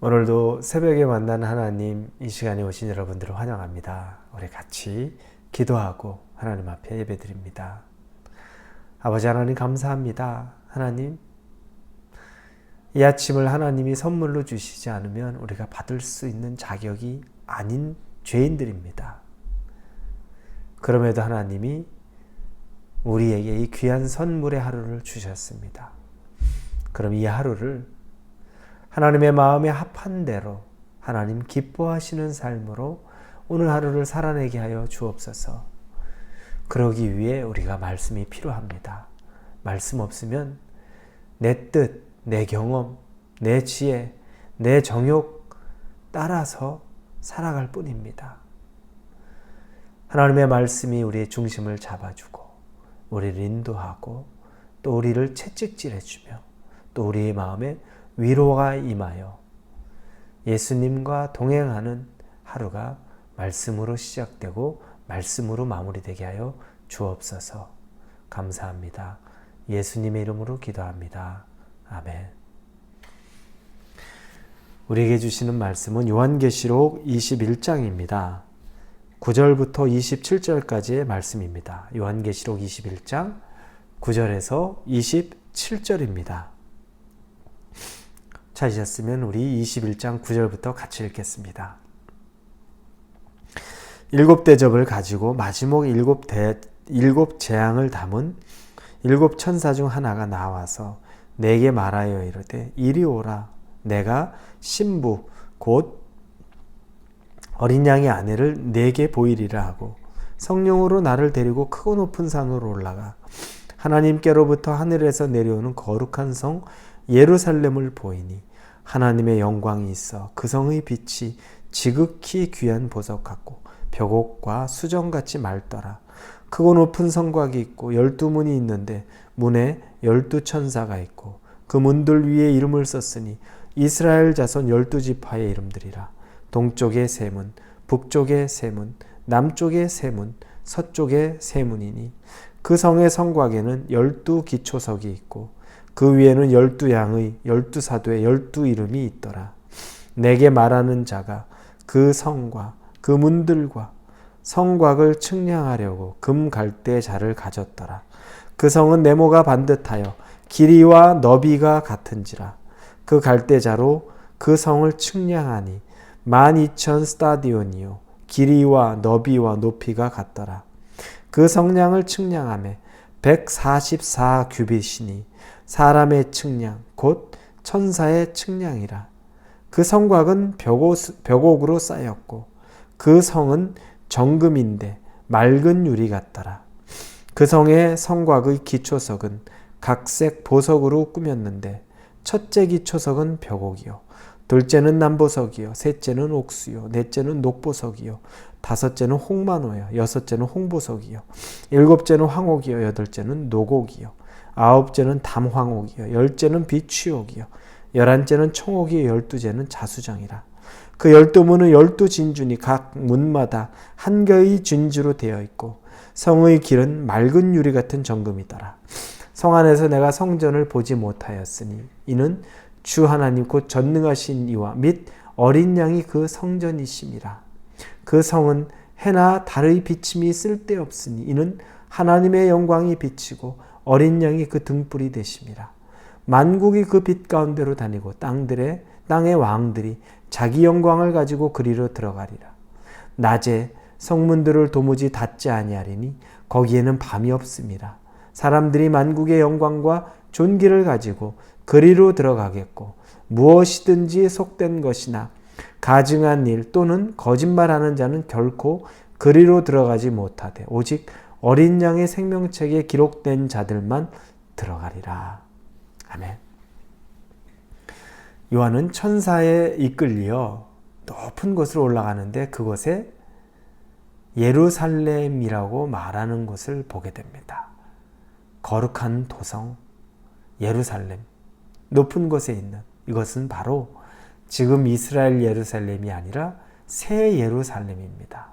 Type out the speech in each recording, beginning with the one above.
오늘도 새벽에 만난 하나님 이 시간에 오신 여러분들을 환영합니다. 우리 같이 기도하고 하나님 앞에 예배드립니다. 아버지 하나님 감사합니다. 하나님 이 아침을 하나님이 선물로 주시지 않으면 우리가 받을 수 있는 자격이 아닌 죄인들입니다. 그럼에도 하나님이 우리에게 이 귀한 선물의 하루를 주셨습니다. 그럼 이 하루를 하나님의 마음에 합한 대로 하나님 기뻐하시는 삶으로 오늘 하루를 살아내게 하여 주옵소서. 그러기 위해 우리가 말씀이 필요합니다. 말씀 없으면 내 뜻, 내 경험, 내 지혜, 내 정욕 따라서 살아갈 뿐입니다. 하나님의 말씀이 우리의 중심을 잡아주고 우리를 인도하고 또 우리를 채찍질해주며 또 우리의 마음에 위로가 임하여 예수님과 동행하는 하루가 말씀으로 시작되고 말씀으로 마무리되게 하여 주옵소서. 감사합니다. 예수님의 이름으로 기도합니다. 아멘. 우리에게 주시는 말씀은 요한계시록 21장입니다. 9절부터 27절까지의 말씀입니다. 요한계시록 21장 9절에서 27절입니다. 찾으셨으면 우리 21장 9절부터 같이 읽겠습니다. 일곱 대접을 가지고 마지막 일곱 대 일곱 재앙을 담은 일곱 천사 중 하나가 나와서 내게 말하여 이르되 이리 오라 내가 신부 곧 어린 양의 아내를 내게 보이리라 하고 성령으로 나를 데리고 크고 높은 산으로 올라가 하나님께로부터 하늘에서 내려오는 거룩한 성 예루살렘을 보이니 하나님의 영광이 있어 그 성의 빛이 지극히 귀한 보석 같고 벽옥과 수정같이 맑더라. 크고 높은 성곽이 있고 열두 문이 있는데 문에 열두 천사가 있고 그 문들 위에 이름을 썼으니 이스라엘 자손 열두 지파의 이름들이라. 동쪽에 세 문, 북쪽에 세 문, 남쪽에 세 문, 서쪽에 세 문이니 그 성의 성곽에는 열두 기초석이 있고 그 위에는 열두 양의 열두 사도의 열두 이름이 있더라. 내게 말하는 자가 그 성과 그 문들과 성곽을 측량하려고 금 갈대 자를 가졌더라. 그 성은 네모가 반듯하여 길이와 너비가 같은지라. 그 갈대자로 그 성을 측량하니 만 이천 스타디온이요 길이와 너비와 높이가 같더라. 그 성량을 측량함에 144 규빗이니 사람의 측량 곧 천사의 측량이라. 그 성곽은 벽옥, 으로 쌓였고 그 성은 정금인데 맑은 유리 같더라. 그 성의 성곽의 기초석은 각색 보석으로 꾸몄는데 첫째 기초석은 벽옥이요 둘째는 남보석이요 셋째는 옥수요 넷째는 녹보석이요 다섯째는 홍만호요 여섯째는 홍보석이요 일곱째는 황옥이요 여덟째는 노곡이요 아홉째는 담황옥이요 열째는 비취옥이요 열한째는 청옥이요 열두째는 자수정이라. 그 열두 문은 열두 진준이 각 문마다 한 개의 진주로 되어 있고 성의 길은 맑은 유리 같은 정금이더라. 성 안에서 내가 성전을 보지 못하였으니 이는 주 하나님 곧 전능하신 이와 및 어린 양이 그 성전이심이라 그 성은 해나 달의 비침이 쓸데없으니 이는 하나님의 영광이 비치고 어린 양이 그 등불이 되심이라. 만국이 그 빛 가운데로 다니고 땅들의 땅의 왕들이 자기 영광을 가지고 그리로 들어가리라. 낮에 성문들을 도무지 닫지 아니하리니 거기에는 밤이 없습니다. 사람들이 만국의 영광과 존귀를 가지고 그리로 들어가겠고 무엇이든지 속된 것이나 가증한 일 또는 거짓말하는 자는 결코 그리로 들어가지 못하되 오직 어린 양의 생명책에 기록된 자들만 들어가리라. 아멘. 요한은 천사에 이끌려 높은 곳으로 올라가는데 그곳에 예루살렘이라고 말하는 곳을 보게 됩니다. 거룩한 도성 예루살렘 높은 곳에 있는 이것은 바로 지금 이스라엘 예루살렘이 아니라 새 예루살렘입니다.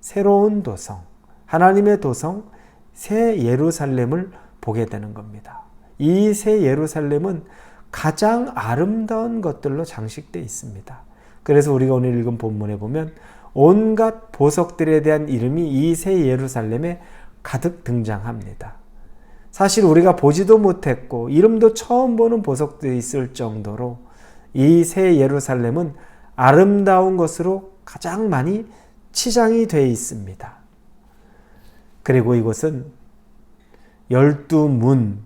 새로운 도성 하나님의 도성 새 예루살렘을 보게 되는 겁니다. 이 새 예루살렘은 가장 아름다운 것들로 장식되어 있습니다. 그래서 우리가 오늘 읽은 본문에 보면 온갖 보석들에 대한 이름이 이 새 예루살렘에 가득 등장합니다. 사실 우리가 보지도 못했고 이름도 처음 보는 보석들이 있을 정도로 이 새 예루살렘은 아름다운 것으로 가장 많이 치장이 되어 있습니다. 그리고 이곳은 열두 문,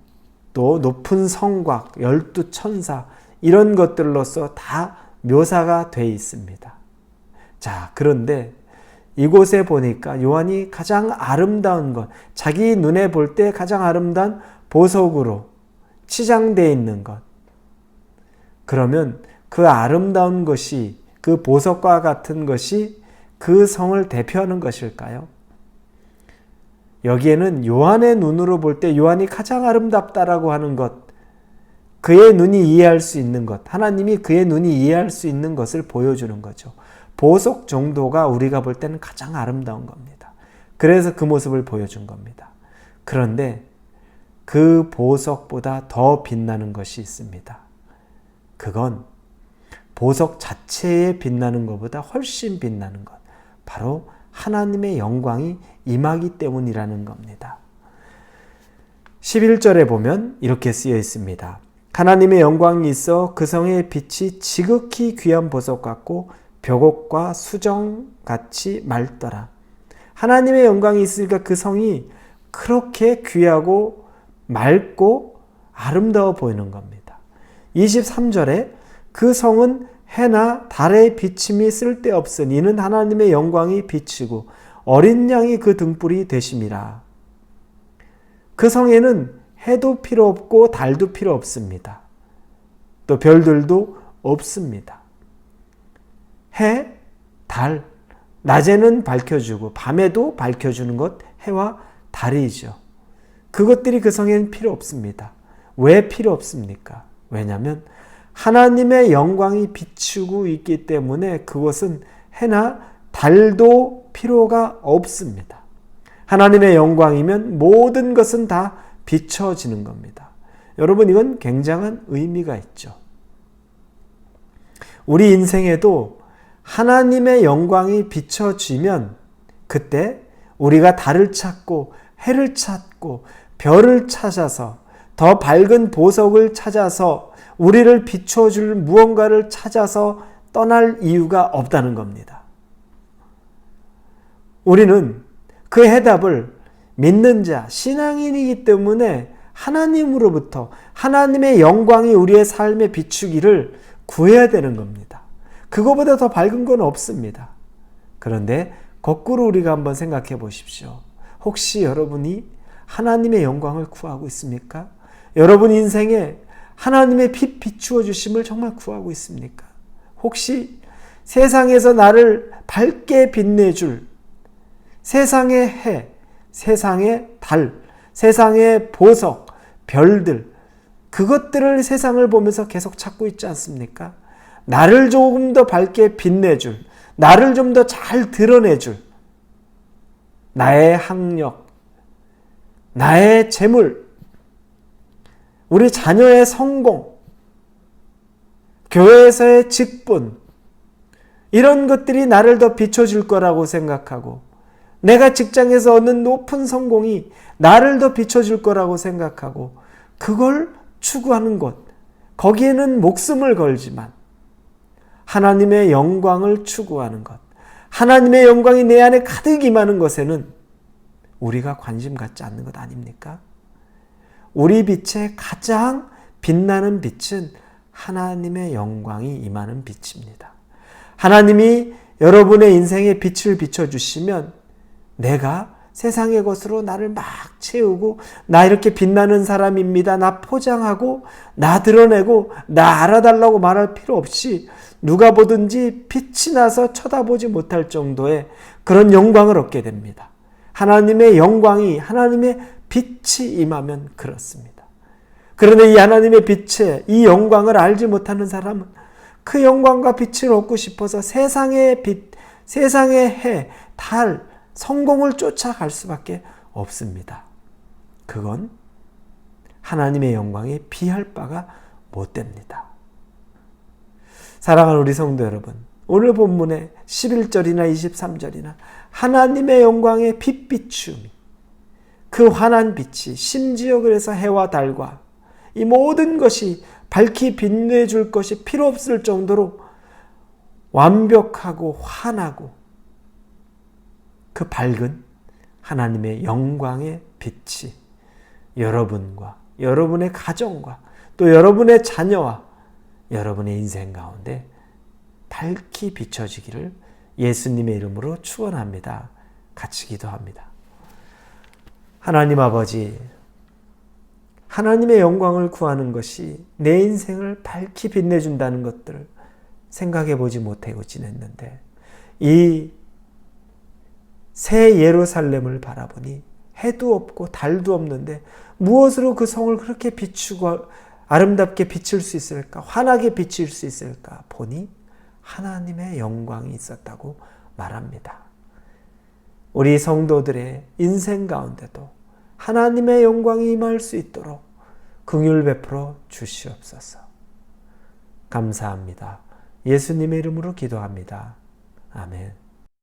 또 높은 성곽, 열두 천사 이런 것들로서 다 묘사가 되어 있습니다. 자, 그런데 이곳에 보니까 요한이 가장 아름다운 것, 자기 눈에 볼 때 가장 아름다운 보석으로 치장되어 있는 것. 그러면 그 아름다운 것이 그 보석과 같은 것이 그 성을 대표하는 것일까요? 여기에는 요한의 눈으로 볼 때 요한이 가장 아름답다라고 하는 것, 그의 눈이 이해할 수 있는 것, 하나님이 그의 눈이 이해할 수 있는 것을 보여주는 거죠. 보석 정도가 우리가 볼 때는 가장 아름다운 겁니다. 그래서 그 모습을 보여준 겁니다. 그런데 그 보석보다 더 빛나는 것이 있습니다. 그건 보석 자체에 빛나는 것보다 훨씬 빛나는 것. 바로 하나님의 영광이 임하기 때문이라는 겁니다. 11절에 보면 이렇게 쓰여 있습니다. 하나님의 영광이 있어 그 성의 빛이 지극히 귀한 보석 같고 벽옥과 수정 같이 맑더라. 하나님의 영광이 있으니까 그 성이 그렇게 귀하고 맑고 아름다워 보이는 겁니다. 23절에 그 성은 해나 달의 비침이 쓸데없으니 이는 하나님의 영광이 비치고 어린 양이 그 등불이 되심이라. 그 성에는 해도 필요 없고 달도 필요 없습니다. 또 별들도 없습니다. 해, 달, 낮에는 밝혀주고 밤에도 밝혀주는 것 해와 달이죠. 그것들이 그 성에는 필요 없습니다. 왜 필요 없습니까? 왜냐하면 하나님의 영광이 비추고 있기 때문에 그것은 해나 달도 필요가 없습니다. 하나님의 영광이면 모든 것은 다 비춰지는 겁니다. 여러분, 이건 굉장한 의미가 있죠. 우리 인생에도 하나님의 영광이 비춰지면 그때 우리가 달을 찾고 해를 찾고 별을 찾아서 더 밝은 보석을 찾아서 우리를 비춰줄 무언가를 찾아서 떠날 이유가 없다는 겁니다. 우리는 그 해답을 믿는 자, 신앙인이기 때문에 하나님으로부터 하나님의 영광이 우리의 삶에 비추기를 구해야 되는 겁니다. 그거보다 더 밝은 건 없습니다. 그런데 거꾸로 우리가 한번 생각해 보십시오. 혹시 여러분이 하나님의 영광을 구하고 있습니까? 여러분 인생에 하나님의 빛 비추어 주심을 정말 구하고 있습니까? 혹시 세상에서 나를 밝게 빛내줄 세상의 해, 세상의 달, 세상의 보석, 별들, 그것들을 세상을 보면서 계속 찾고 있지 않습니까? 나를 조금 더 밝게 빛내줄, 나를 좀 더 잘 드러내줄, 나의 학력, 나의 재물, 우리 자녀의 성공, 교회에서의 직분, 이런 것들이 나를 더 비춰줄 거라고 생각하고, 내가 직장에서 얻는 높은 성공이 나를 더 비춰줄 거라고 생각하고, 그걸 추구하는 것, 거기에는 목숨을 걸지만, 하나님의 영광을 추구하는 것, 하나님의 영광이 내 안에 가득 임하는 것에는 우리가 관심 갖지 않는 것 아닙니까? 우리 빛의 가장 빛나는 빛은 하나님의 영광이 임하는 빛입니다. 하나님이 여러분의 인생에 빛을 비춰주시면 내가 세상의 것으로 나를 막 채우고 나 이렇게 빛나는 사람입니다. 나 포장하고 나 드러내고 나 알아달라고 말할 필요 없이 누가 보든지 빛이 나서 쳐다보지 못할 정도의 그런 영광을 얻게 됩니다. 하나님의 영광이 하나님의 빛이 임하면 그렇습니다. 그런데 이 하나님의 빛에 이 영광을 알지 못하는 사람은 그 영광과 빛을 얻고 싶어서 세상의 빛, 세상의 해, 달, 성공을 쫓아갈 수밖에 없습니다. 그건 하나님의 영광에 비할 바가 못 됩니다. 사랑하는 우리 성도 여러분, 오늘 본문의 11절이나 23절이나 하나님의 영광의 빛 비춤이 그 환한 빛이 심지어 그래서 해와 달과 이 모든 것이 밝히 빛내줄 것이 필요 없을 정도로 완벽하고 환하고 그 밝은 하나님의 영광의 빛이 여러분과 여러분의 가정과 또 여러분의 자녀와 여러분의 인생 가운데 밝히 비춰지기를 예수님의 이름으로 축원합니다. 같이 기도합니다. 하나님 아버지 하나님의 영광을 구하는 것이 내 인생을 밝히 빛내준다는 것들을 생각해 보지 못하고 지냈는데 이 새 예루살렘을 바라보니 해도 없고 달도 없는데 무엇으로 그 성을 그렇게 비추고 아름답게 비출 수 있을까? 환하게 비칠 수 있을까? 보니 하나님의 영광이 있었다고 말합니다. 우리 성도들의 인생 가운데도 하나님의 영광이 임할 수 있도록 긍휼 베풀어 주시옵소서. 감사합니다. 예수님의 이름으로 기도합니다. 아멘.